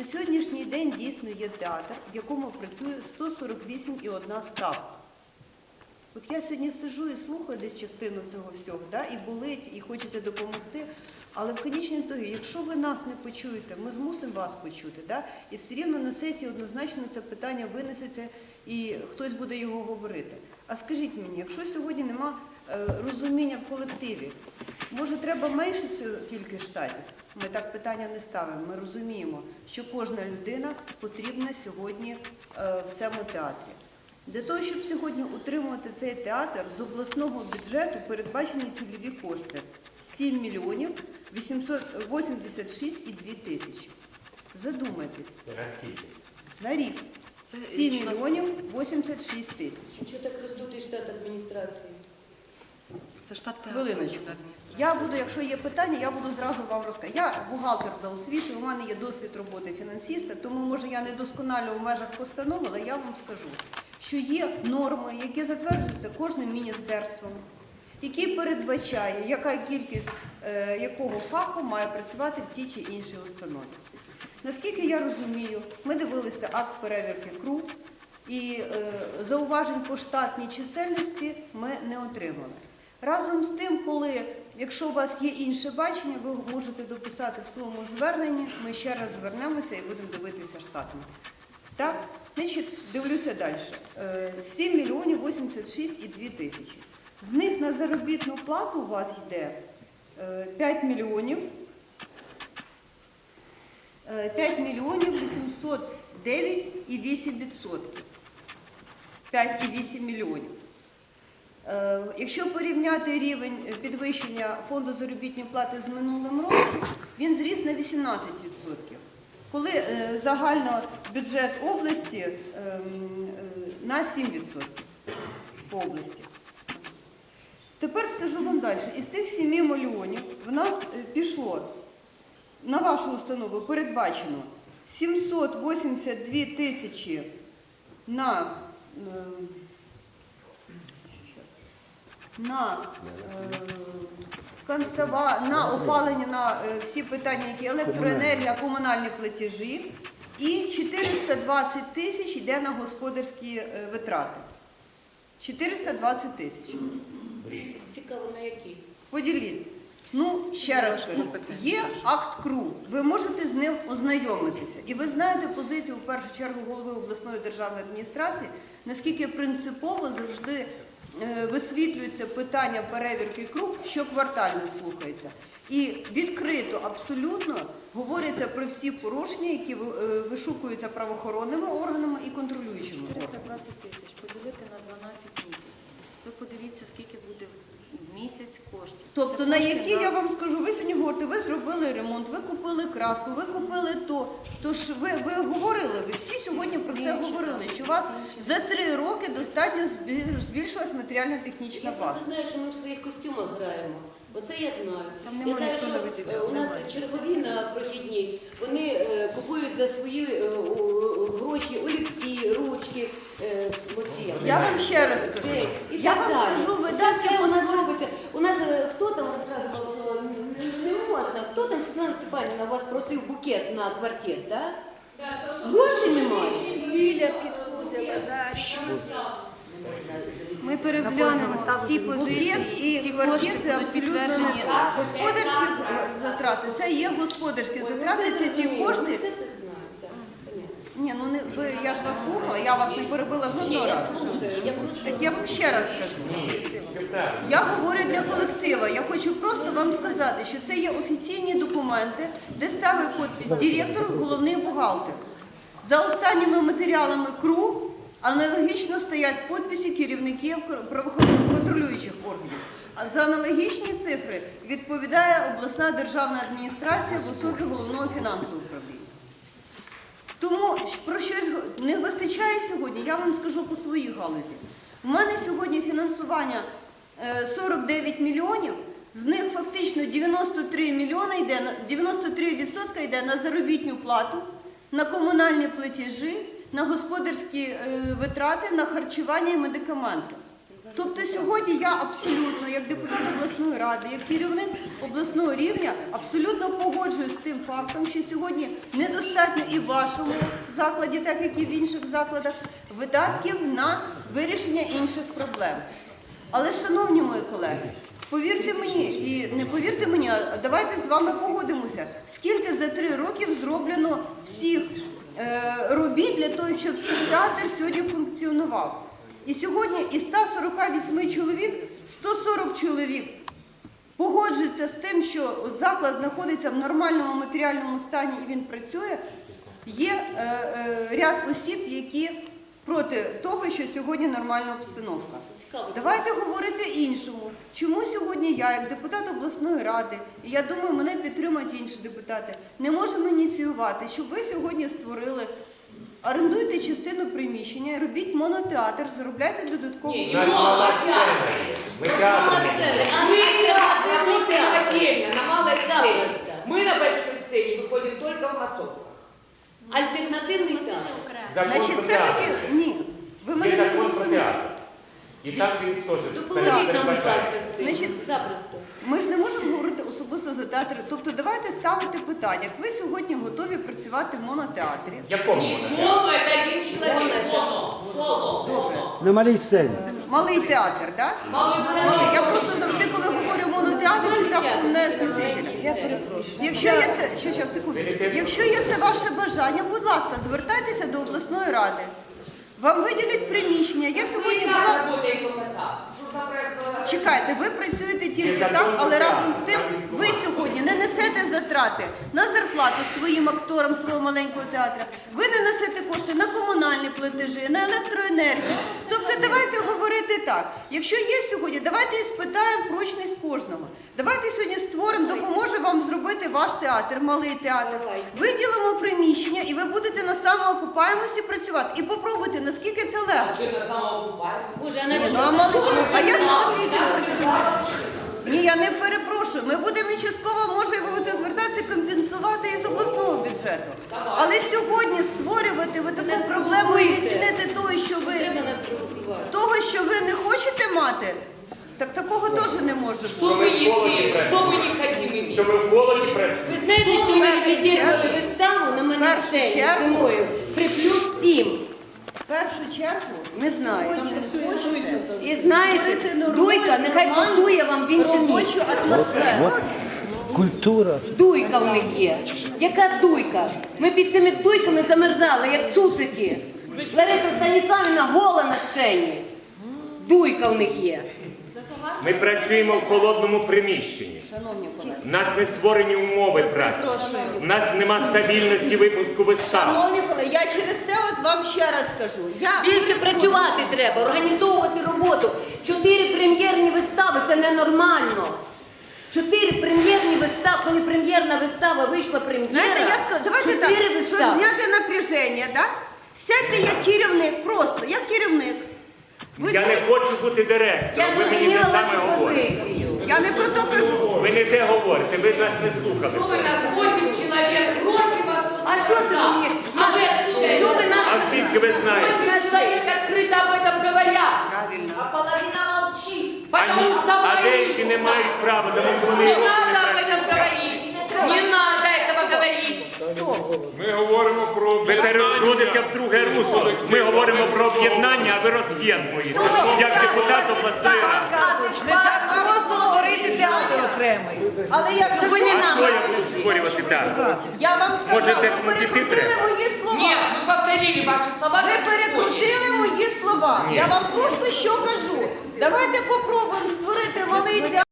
На сьогоднішній день дійсно є театр, в якому працює 148,1 ставка. От я сьогодні сижу і слухаю десь частину цього всього, да, і болить, і хочеться допомогти. Але в конічній ітогі, якщо ви нас не почуєте, ми змусимо вас почути. Да? І все рівно на сесії однозначно це питання винесеться і хтось буде його говорити. А скажіть мені, якщо сьогодні нема е, розуміння в колективі, може треба менше кількість штатів? Ми так питання не ставимо. Ми розуміємо, що кожна людина потрібна сьогодні е, в цьому театрі. Для того, щоб сьогодні утримувати цей театр, з обласного бюджету передбачені цільові кошти 7 мільйонів 886,2 тисячі. Задумайтесь, Це наскільки? на рік Це 7 річна мільйонів 86 тисяч. Чого так роздутий штат адміністрації? Це штат Хвилиночку. адміністрації. Я буду, якщо є питання, я буду зразу вам розказати. Я бухгалтер за освітою, у мене є досвід роботи фінансиста, тому може я не досконально в межах постанови, але я вам скажу, що є норми, які затверджуються кожним міністерством, які передбачає, яка кількість е, якого фаху має працювати в тій чи іншій установі. Наскільки я розумію, ми дивилися акт перевірки КРУ, і е, зауважень по штатній чисельності ми не отримали. Разом з тим, коли, якщо у вас є інше бачення, ви можете дописати в своєму зверненні, ми ще раз звернемося і будемо дивитися штатно. Так? Значить, дивлюся далі. Е, 7 мільйонів 86,2 тисячі. З них на заробітну плату у вас йде е, 5 мільйонів е, 5 мільйонів 809,8 відсотків. 5,8 мільйонів. Е, Якщо порівняти рівень е, підвищення фонду заробітної плати з минулим роком, він зріс на 18%. Коли е, загально бюджет області ем, е, на 7% по області. Тепер скажу вам далі. Із тих 7 мільйонів в нас е, пішло на вашу установу передбачено 782 тисячі на, е, на е, констава, на опалення, на всі питання, які електроенергія, комунальні платежі, і 420 тисяч йде на господарські витрати. 420 тисяч. Цікаво, на які? Поділіть. Ну, ще раз кажу, є акт КРУ, ви можете з ним ознайомитися. І ви знаєте позицію, в першу чергу, голови обласної державної адміністрації, наскільки принципово завжди е, висвітлюється питання перевірки КРУ, що квартально слухається. І відкрито, абсолютно говориться про всі порушення, які ви- е, вишукуються правоохоронними органами і контролюючими органами. 420 тисяч поділити на 12 місяців. Ви скільки буде коштів. Тобто на які я вам скажу, ви сьогодні говорите, ви зробили ремонт, ви купили краску, ви купили то. Тож ви, ви говорили, ви всі сьогодні про це говорили, що у вас за три роки достатньо збі- збільшилась матеріально-технічна Я база. просто знаю, що ми в своїх костюмах граємо. Оце я знаю. Там я знаю, що е, у нас чергові на прохідній, вони е, купують за свої е, гроші олівці, ручки, оці. Я вам ще раз скажу. Я вам скажу, Це видатки все по у нас е, хто там розказував, що не, можна. Хто там Світлана Степанівна вас просив букет на квартет, так? Грошей немає. Ліля підходила, да. Ми переглянемо всі позиції. Букет і ці квартет кошти це будуть абсолютно не підтверджені. так. Господарські затрати, це є господарські затрати, це ті кошти. Ми все це знаємо, так. понятно. Ні, ну не ви, я ж вас слухала, я вас не перебила жодного разу. Так я вам ще раз кажу. Я говорю для колектива. Я хочу просто вам сказати, що це є офіційні документи, де ставить підпис директор, головний бухгалтер. За останніми матеріалами КРУ аналогічно стоять підписи керівників правоохоронних контролюючих органів. А за аналогічні цифри відповідає обласна державна адміністрація в особі головного фінансового управління. Тому про щось не вистачає сьогодні, я вам скажу по своїй галузі. У мене сьогодні фінансування е, 49 мільйонів, з них фактично 93 мільйони йде на 93% йде на заробітну плату, на комунальні платежі, на господарські е, витрати, на харчування і медикаменти. Тобто сьогодні я абсолютно, як депутат обласної ради, як керівник обласного рівня, абсолютно погоджуюсь з тим фактом, що сьогодні недостатньо і в вашому закладі, так як і в інших закладах, видатків на вирішення інших проблем. Але, шановні мої колеги, повірте мені, і не повірте мені, а давайте з вами погодимося, скільки за три роки зроблено всіх е, робіт для того, щоб театр сьогодні функціонував. І сьогодні із 148 чоловік 140 чоловік погоджуються з тим, що заклад знаходиться в нормальному матеріальному стані і він працює. Є е, е, ряд осіб, які проти того, що сьогодні нормальна обстановка. Давайте говорити іншому. Чому сьогодні я, як депутат обласної ради, і я думаю, мене підтримують інші депутати, не можемо ініціювати, щоб ви сьогодні створили. Орендуйте частину приміщення, робіть монотеатр, заробляйте додатково. У нас мала сцена є. Ми театр не Мы театр работаем театр. отдельно, на малой сцене. Запросто. Мы на большой сцене выходим только в массовках. Альтернативний театр. Закон Значить, про це театр. тоді ні. Ви мене Є не закон про зрозуміли. театр. І там він теж Допоможіть нам, будь передбачає. ласка, з цим. Значить, Запросто. Ми ж не можемо говорити особисто за театр. Тобто давайте ставити питання. Як ви сьогодні готові працювати в монотеатрі? Якому Не, вона театр? моно это один человек, Моно это- моно, соло, Добре. моно. На малій сцені. Малий театр, так? Малый Малий. театр. Я просто завжди, коли говорю монотеатр, завжди вспоминаю смотрителя. Якщо є це, ще, ще, секундочку. Якщо є це ваше бажання, будь ласка, звертайтеся до обласної ради. Вам виділять приміщення. Я Мы сьогодні и була. так работаем только так. Что за проект был? Чекайте, ви працюєте тільки Є закон так, але про разом з театр, тим там ви сьогодні не несете затрати на зарплату своїм акторам свого маленького театру. Ви не несете кошти на комунальні платежі, на електроенергію. Тобто давайте говорити так. Якщо є сьогодні, давайте спитаємо прочність кожного. Давайте сьогодні створимо, допоможе вам зробити ваш театр, малий театр. Виділимо приміщення, і ви будете на самоокупаємості працювати. І попробуйте, наскільки це легко. Боже, а навіть Ну, а мали- а як смотритель працює? Ні, я не перепрошую. Ми будемо і частково, може, будете звертатися компенсувати із обласного бюджету. Але сьогодні створювати ви таку проблему і не цінити того, що ви того, що ви не хочете мати, так такого теж не може Что бути. вы едите? Что вы не хотим иметь? Що ви в голоді Ви знаєте, що ми відірвали виставу на мене першу чергу- зимою при плюс сім. В першу чергу, Не знаю. сьогодні не хочете І знаєте, дуйка, нехай подує вам в інше місце. атмосферу. Культура. Дуйка в них є. Яка дуйка? Ми під цими дуйками замерзали, як цуцики. Лариса Станіславівна гола на сцені. Дуйка в них є. Ми працюємо в холодному приміщенні. Шановні колеги. У нас не створені умови праці. У нас нема стабільності випуску вистав. Шановні колеги, я через вам ще раз кажу. Я Більше працювати треба, організовувати роботу. Чотири прем'єрні вистави це ненормально. Чотири прем'єрні вистави, коли прем'єрна вистава вийшла прем'єра. Знаєте, я скажу, давайте так, чотири щоб вистави. зняти напряження, да? сядьте як керівник, просто як керівник. Ви Я не хочу бути Я директором. Ви мені зрозуміла не саме вашу говорите. позицію. Я не про то кажу. Ви не те говорите, ви нас не Что слухали. вы нас 8 человек, громче вас тут А що це мені? А вы это Що ви нас А звідки ви знаєте? 8 человек открыто об этом говорят. Правильно. А половина молчит. А, Потому ні- что а деякі боится. не мають права, тому що вони Не надо об этом говорить. Не надо этого говорить. Ми говоримо про ви переходите в друге русло. Ми говоримо про об'єднання, а ви роз'єднуєте. Як депутат обласної ради. Але я скажу, нам. що я буду створювати театр? я вам сказав, Можете ви перекрутили треба. мої слова. Нет, мы повторили ваши слова. Ви как перекрутили мої слова. Я вам просто що кажу. Давайте попробуємо створити малий театр.